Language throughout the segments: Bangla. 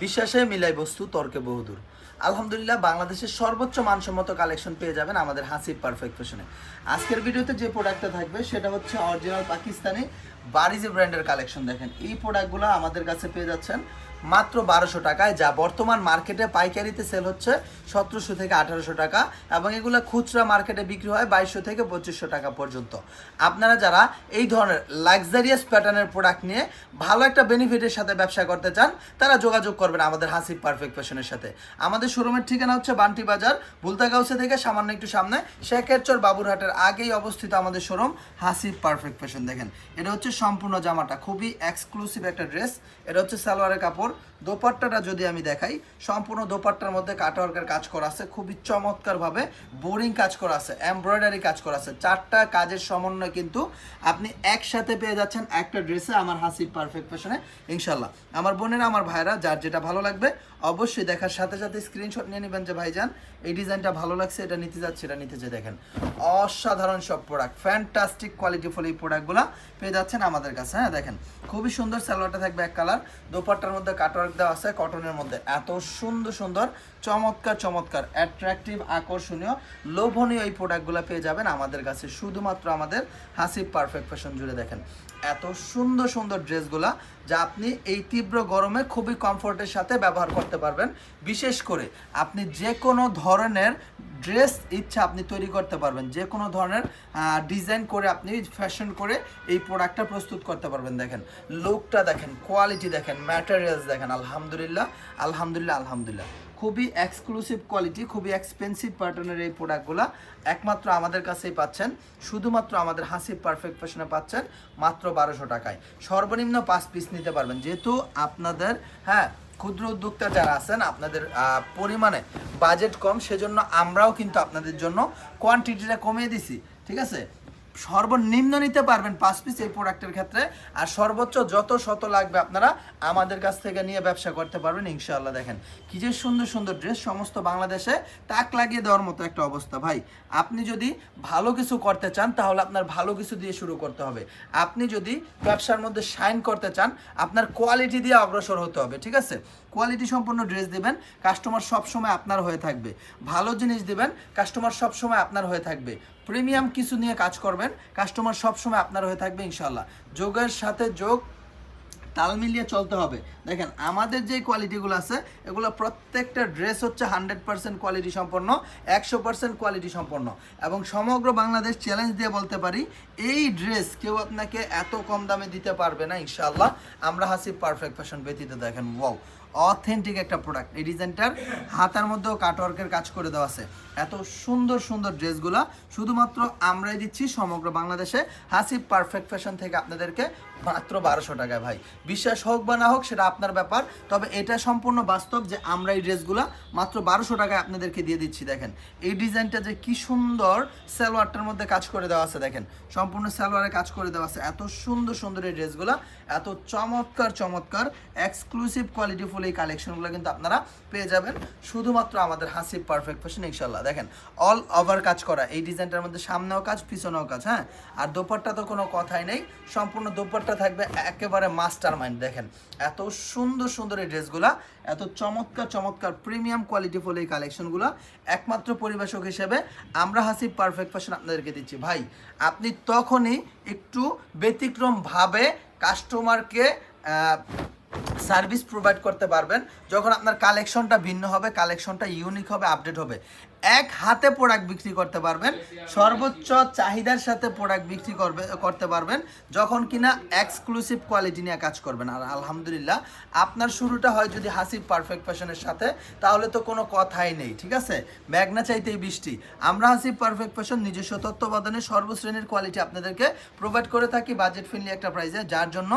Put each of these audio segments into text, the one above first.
বিশ্বাসে মিলাই বস্তু তর্কে বহুদূর। আলহামদুলিল্লাহ বাংলাদেশের সর্বোচ্চ মানসম্মত কালেকশন পেয়ে যাবেন আমাদের হাসিব পারফেক্ট ফ্যাশনে আজকের ভিডিওতে যে প্রোডাক্টটা থাকবে, সেটা হচ্ছে অরিজিনাল পাকিস্তানি বারিজি ব্র্যান্ডের কালেকশন দেখেন। এই প্রোডাক্টগুলো আমাদের কাছে পেয়ে যাচ্ছেন মাত্র বারোশো টাকায়, যা বর্তমান মার্কেটে পাইকারিতে সেল হচ্ছে সতেরোশো থেকে আঠারোশো টাকা এবং এগুলো খুচরা মার্কেটে বিক্রি হয় বাইশশো থেকে পঁচিশশো টাকা পর্যন্ত। আপনারা যারা এই ধরনের লাক্সারিয়াস প্যাটার্নের প্রোডাক্ট নিয়ে ভালো একটা বেনিফিটের সাথে ব্যবসা করতে চান, তারা যোগাযোগ করবেন আমাদের হাসিব পারফেক্ট ফ্যাশনের সাথে। আমাদের শোরুমের ঠিকানা হচ্ছে বান্টি বাজার, বুলতাগাউসে থেকে সামান্য একটু সামনে, শেখেরচর বাবুরহাটের আগেই অবস্থিত আমাদের শোরুম, হাসিব পারফেক্ট ফ্যাশন দেখেন। এটা হচ্ছে সম্পূর্ণ জামাটা, খুবই এক্সক্লুসিভ একটা ড্রেস এটা হচ্ছে সালোয়ারের কাপড়। দোপাট্টাটা যদি আমি দেখাই, সম্পূর্ণ দোপাট্টার মধ্যে কাটওয়ার্কের কাজ করা আছে, খুবই চমৎকারভাবে বোরিং কাজ করা আছে এমব্রয়ডারি কাজ করা আছে। চারটা কাজের সমন্বয় কিন্তু আপনি একসাথে পেয়ে যাচ্ছেন একটা ড্রেসে আমার হাসিব পারফেক্ট ফ্যাশনে ইনশাল্লাহ আমার বোনেরা, আমার ভাইরা যার যেটা ভালো লাগবে অবশ্যই দেখার সাথে সাথে স্ক্রিনশট নিয়ে নেবেন যে ভাইজান, এই ডিজাইনটা ভালো লাগছে, এটা নিতে যাচ্ছে, এটা নিতে যে দেখেন। অসাধারণ সব প্রোডাক্ট ফ্যান্টাস্টিক কোয়ালিটি ফুল এই প্রোডাক্টগুলো পেয়ে যাচ্ছেন আমাদের কাছে হ্যাঁ দেখেন। খুবই সুন্দর স্যালোয়ারটা থাকবে এক কালার দোপাট্টার মধ্যে কাটওয়ার্ক দেওয়া আছে কটনের মধ্যে। এত সুন্দর সুন্দর চমৎকার চমৎকার অ্যাট্রাকটিভ আকর্ষণীয়, লোভনীয় এই প্রোডাক্টগুলো পেয়ে যাবেন আমাদের কাছে শুধুমাত্র আমাদের হাসিব পারফেক্ট ফ্যাশন জুড়ে দেখেন। এত সুন্দর সুন্দর ড্রেসগুলা যা আপনি এই তীব্র গরমে খুবই কমফোর্টের সাথে ব্যবহার করতে পারবেন। বিশেষ করে আপনি যে কোনো ধরনের ড্রেস ইচ্ছা আপনি তৈরি করতে পারবেন। যে কোনো ধরনের ডিজাইন করে আপনি ফ্যাশন করে এই প্রোডাক্টটা প্রস্তুত করতে পারবেন দেখেন। লুকটা দেখেন কোয়ালিটি দেখেন ম্যাটেরিয়ালস দেখেন, আলহামদুলিল্লাহ আলহামদুলিল্লাহ আলহামদুলিল্লাহ। খুবই এক্সক্লুসিভ কোয়ালিটি খুবই এক্সপেন্সিভ প্যাটার্নের এই প্রোডাক্টগুলো একমাত্র আমাদের কাছেই পাচ্ছেন। শুধুমাত্র আমাদের হাসি পারফেক্ট ফ্যাশনে পাচ্ছেন মাত্র বারোশো টাকায়। সর্বনিম্ন পাঁচ পিস নিতে পারবেন। যেহেতু আপনাদের হ্যাঁ ক্ষুদ্র উদ্যোক্তা যারা আছেন, আপনাদের পরিমাণে বাজেট কম, সেজন্য আমরাও কিন্তু আপনাদের জন্য কোয়ান্টিটিটা কমিয়ে দিছি। ঠিক আছে? সর্বনিম্ন নিতে পারবেন পাঁচ পিস এই প্রোডাক্টের ক্ষেত্রে। আর সর্বোচ্চ যত শত লাগবে আপনারা আমাদের কাছ থেকে নিয়ে ব্যবসা করতে পারবেন, ইনশাআল্লাহ দেখেন। কি যে সুন্দর সুন্দর ড্রেস সমস্ত বাংলাদেশে তাক লাগিয়ে দেওয়ার মতো একটা অবস্থা। ভাই, আপনি যদি ভালো কিছু করতে চান, তাহলে আপনার ভালো কিছু দিয়ে শুরু করতে হবে। আপনি যদি ব্যবসার মধ্যে সাইন করতে চান, আপনার কোয়ালিটি দিয়ে অগ্রসর হতে হবে, ঠিক আছে? কোয়ালিটি সম্পন্ন ড্রেস দেবেন কাস্টমার সবসময় আপনার হয়ে থাকবে। ভালো জিনিস দেবেন কাস্টমার সবসময় আপনার হয়ে থাকবে। প্রিমিয়াম কিছু নিয়ে কাজ করবেন কাস্টমার সবসময় আপনার হয়ে থাকবে ইনশাল্লাহ যোগের সাথে যোগ, তাল মিলিয়ে চলতে হবে। দেখেন, আমাদের যে কোয়ালিটিগুলো আছে, এগুলো প্রত্যেকটা ড্রেস হচ্ছে হান্ড্রেড পার্সেন্ট কোয়ালিটি সম্পন্ন, একশো পার্সেন্ট কোয়ালিটি সম্পন্ন। এবং সমগ্র বাংলাদেশ চ্যালেঞ্জ দিয়ে বলতে পারি, এই ড্রেস কেউ আপনাকে এত কম দামে দিতে পারবে না ইনশাল্লাহ আমরা হাসি পারফেক্ট ফ্যাশন ব্যতীত দেখেন ওয়াও অথেন্টিক একটা প্রোডাক্ট এই ডিজাইনটার হাতার মধ্যেও কাটওয়ার্কের কাজ করে দেওয়া আছে। এত সুন্দর সুন্দর ড্রেসগুলো শুধুমাত্র আমরাই দিচ্ছি সমগ্র বাংলাদেশে। হাসিব পারফেক্ট ফ্যাশন থেকে আপনাদেরকে মাত্র বারোশো টাকায় ভাই। বিশ্বাস হোক বা না হোক, সেটা আপনার ব্যাপার। তবে এটা সম্পূর্ণ বাস্তব যে আমরা এই ড্রেসগুলা মাত্র বারোশো টাকায় আপনাদেরকে দিয়ে দিচ্ছি, দেখেন। এই ডিজাইনটা যে কি সুন্দর সালোয়ারটার মধ্যে কাজ করে দেওয়া আছে, দেখেন। সম্পূর্ণ সালোয়ারে কাজ করে দেওয়া আছে। এত সুন্দর সুন্দর এই ড্রেসগুলা, এত চমৎকার চমৎকার এক্সক্লুসিভ কোয়ালিটি ফুল এই কালেকশনগুলো কিন্তু আপনারা পেয়ে যাবেন। শুধুমাত্র আমাদের হাসিব পারফেক্ট ফ্যাশন ইনশাল্লাহ দেখেন অল ওভার কাজ করা। এই ডিজাইনটার মধ্যে সামনেও কাজ, পিছনেও কাজ হ্যাঁ? আর দোপাট্টা তো কোনো কথাই নেই। সম্পূর্ণ দোপাট্টা থাকবে একেবারে মাস্টার মাইন্ড দেখেন। এত সুন্দর সুন্দর এই ড্রেসগুলা, এত চমৎকার চমৎকার প্রিমিয়াম কোয়ালিটি ফুল এই কালেকশনগুলো একমাত্র পরিবেশক হিসেবে আমরা হাসি পারফেক্ট ফ্যাশন আপনাদেরকে দিচ্ছি। ভাই, আপনি তখনই একটু ব্যতিক্রমভাবে কাস্টমারকে সার্ভিস প্রোভাইড করতে পারবেন, যখন আপনার কালেকশনটা ভিন্ন হবে কালেকশনটা ইউনিক হবে আপডেট হবে। এক হাতে প্রোডাক্ট বিক্রি করতে পারবেন, সর্বোচ্চ চাহিদার সাথে প্রোডাক্ট বিক্রি করবে, করতে পারবেন, যখন কিনা এক্সক্লুসিভ কোয়ালিটি নিয়ে কাজ করবেন। আর আলহামদুলিল্লাহ, আপনার শুরুটা হয় যদি হাসিব পারফেক্ট ফ্যাশনের সাথে, তাহলে তো কোনো কথাই নেই, ঠিক আছে? মেঘনা চাইতেই বৃষ্টি। আমরা হাসিব পারফেক্ট ফ্যাশন নিজস্ব তত্ত্বাবধানে সর্বশ্রেণীর কোয়ালিটি আপনাদেরকে প্রোভাইড করে থাকি বাজেট ফ্রেন্ডলি একটা প্রাইসে যার জন্য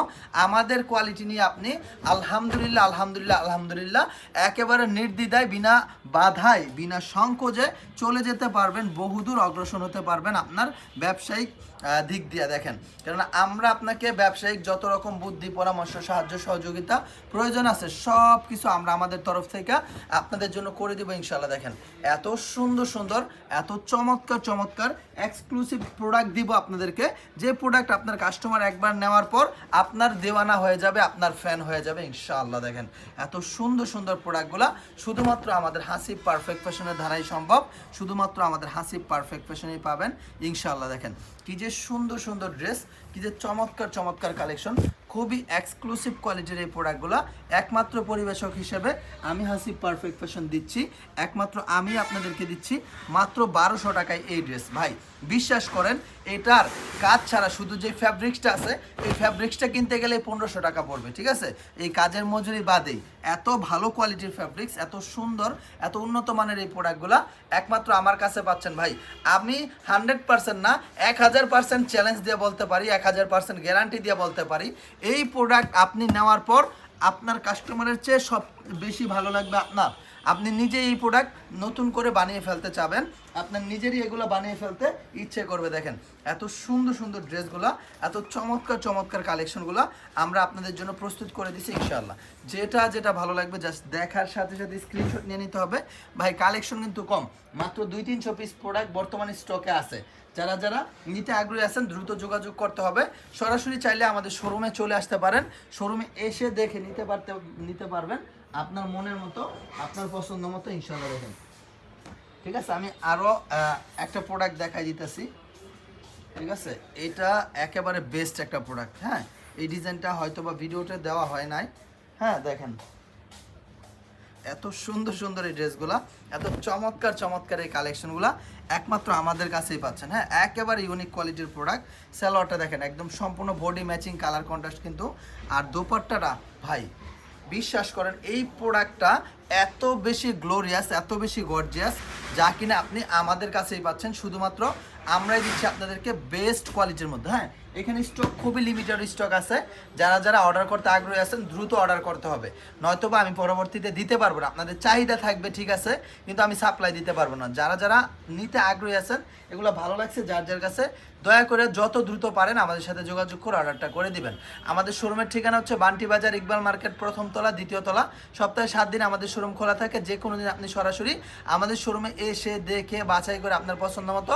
আমাদের কোয়ালিটি নিয়ে আপনি আলহামদুলিল্লাহ আলহামদুলিল্লাহ আলহামদুলিল্লাহ, একেবারে নির্দ্বিধায়, বিনা বাধায়, বিনা সংকোচ সহজে চলে যেতে পারবেন, বহুদূর অগ্রসর হতে পারবেন আপনার ব্যবসায়িক দিক দিয়ে দেখেন। কেননা আমরা আপনাকে ব্যবসায়িক যত রকম বুদ্ধি, পরামর্শ, সাহায্য, সহযোগিতা প্রয়োজন আছে সব কিছু আমরা আমাদের তরফ থেকে আপনাদের জন্য করে দিব ইনশাল্লাহ দেখেন। এত সুন্দর সুন্দর, এত চমৎকার চমৎকার এক্সক্লুসিভ প্রোডাক্ট দিব আপনাদেরকে। যে প্রোডাক্ট আপনার কাস্টমার একবার নেওয়ার পর আপনার দেওয়ানা হয়ে যাবে, আপনার ফ্যান হয়ে যাবে ইনশাআল্লাহ, দেখেন। এত সুন্দর সুন্দর প্রোডাক্টগুলো শুধুমাত্র আমাদের হাসি পারফেক্ট ফ্যাশনের ধারাই সম্ভব। শুধুমাত্র আমাদের হাসিব পারফেক্ট ফ্যাশনেই পাবেন। ইনশাআল্লাহ দেখেন, কি যে সুন্দর সুন্দর ড্রেস কি যে চমৎকার চমৎকার কালেকশন খুবই এক্সক্লুসিভ কোয়ালিটির এই প্রোডাক্টগুলো একমাত্র পরিবেশক হিসেবে আমি হাসি পারফেক্ট ফ্যাশন দিচ্ছি। একমাত্র আমি আপনাদেরকে দিচ্ছি মাত্র বারোশো টাকায় এই ড্রেস ভাই, বিশ্বাস করেন, এটার কাজ ছাড়া শুধু যে ফ্যাব্রিক্সটা আছে, এই ফ্যাব্রিক্সটা কিনতে গেলে পনেরোশো টাকা পড়বে, ঠিক আছে? এই কাজের মজুরি বাদেই এত ভালো কোয়ালিটির ফ্যাব্রিক্স এত সুন্দর, এত উন্নত মানের এই প্রোডাক্টগুলো একমাত্র আমার কাছে পাচ্ছেন। ভাই, আমি হান্ড্রেড পার্সেন্ট না, এক হাজার পার্সেন্ট চ্যালেঞ্জ দিয়ে বলতে পারি, এক হাজার পার্সেন্ট গ্যারান্টি দিয়ে বলতে পারি এই প্রোডাক্ট আপনি নেওয়ার পর আপনার কাস্টমারের চেয়ে সব বেশি ভালো লাগবে আপনার। আপনি নিজে এই প্রোডাক্ট নতুন করে বানিয়ে ফেলতে চাবেন। আপনার নিজেরই এগুলো বানিয়ে ফেলতে ইচ্ছে করবে, দেখেন। এত সুন্দর সুন্দর ড্রেসগুলো, এত চমৎকার চমৎকার কালেকশনগুলো আমরা আপনাদের জন্য প্রস্তুত করে দিচ্ছি ইনশাআল্লাহ। যেটা যেটা ভালো লাগবে জাস্ট দেখার সাথে সাথে স্ক্রিনশট নিয়ে নিতে হবে। ভাই কালেকশন কিন্তু কম। মাত্র দুই তিনশো পিস প্রোডাক্ট বর্তমানে স্টকে আছে। যারা যারা নিতে আগ্রহী আছেন, দ্রুত যোগাযোগ করতে হবে। সরাসরি চাইলে আমাদের শোরুমে চলে আসতে পারেন। শোরুমে এসে দেখে নিতে পারতে, নিতে পারবেন। আপনার মনের মতো, আপনার পছন্দ মতো ইনশাল্লাহ দেখেন। ঠিক আছে, আমি আরও একটা প্রোডাক্ট দেখাই দিতেছি। ঠিক আছে, এটা একেবারে বেস্ট একটা প্রোডাক্ট হ্যাঁ? এই ডিজাইনটা হয়তো বা ভিডিওতে দেওয়া হয় নাই। হ্যাঁ দেখেন। এত সুন্দর সুন্দর এই ড্রেসগুলা, এত চমৎকার চমৎকার এই কালেকশনগুলা একমাত্র আমাদের কাছেই পাচ্ছেন হ্যাঁ? একেবারে ইউনিক কোয়ালিটির প্রোডাক্ট স্যালোয়ারটা দেখেন, একদম সম্পূর্ণ বডি ম্যাচিং কালার কন্ট্রাস্ট কিন্তু। আর দোপাট্টাটা, ভাই বিশ্বাস করেন, এই প্রোডাক্টটা এত বেশি গ্লোরিয়াস এত বেশি গর্জিয়াস যা কিনা আপনি আমাদের কাছেই পাচ্ছেন। শুধুমাত্র আমরাই দিচ্ছি আপনাদেরকে বেস্ট কোয়ালিটির মধ্যে হ্যাঁ? এখানে স্টক খুবই লিমিটেড স্টক আছে। যারা যারা অর্ডার করতে আগ্রহী আছেন, দ্রুত অর্ডার করতে হবে। নয়তো বা আমি পরবর্তীতে দিতে পারব না। আপনাদের চাহিদা থাকবে, ঠিক আছে? কিন্তু আমি সাপ্লাই দিতে পারব না। যারা যারা নিতে আগ্রহী আছেন, এগুলো ভালো লাগছে, যার যার কাছে দয়া করে যত দ্রুত পারেন, আমাদের সাথে যোগাযোগ করে অর্ডারটা করে দিবেন। আমাদের শোরুমের ঠিকানা হচ্ছে বান্টি বাজার ইকবাল মার্কেট, প্রথম তলা, দ্বিতীয় তলা। সপ্তাহে সাত দিন আমাদের শোরুম খোলা থাকে। যে কোনো দিন আপনি সরাসরি আমাদের শোরুমে এসে দেখে বাছাই করে আপনার পছন্দ মতো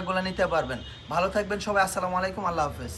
প্রোডাক্টগুলো নিতে পারবেন। ভালো থাকবেন সবাই আসসালামু আলাইকুম আল্লাহ হাফেজ।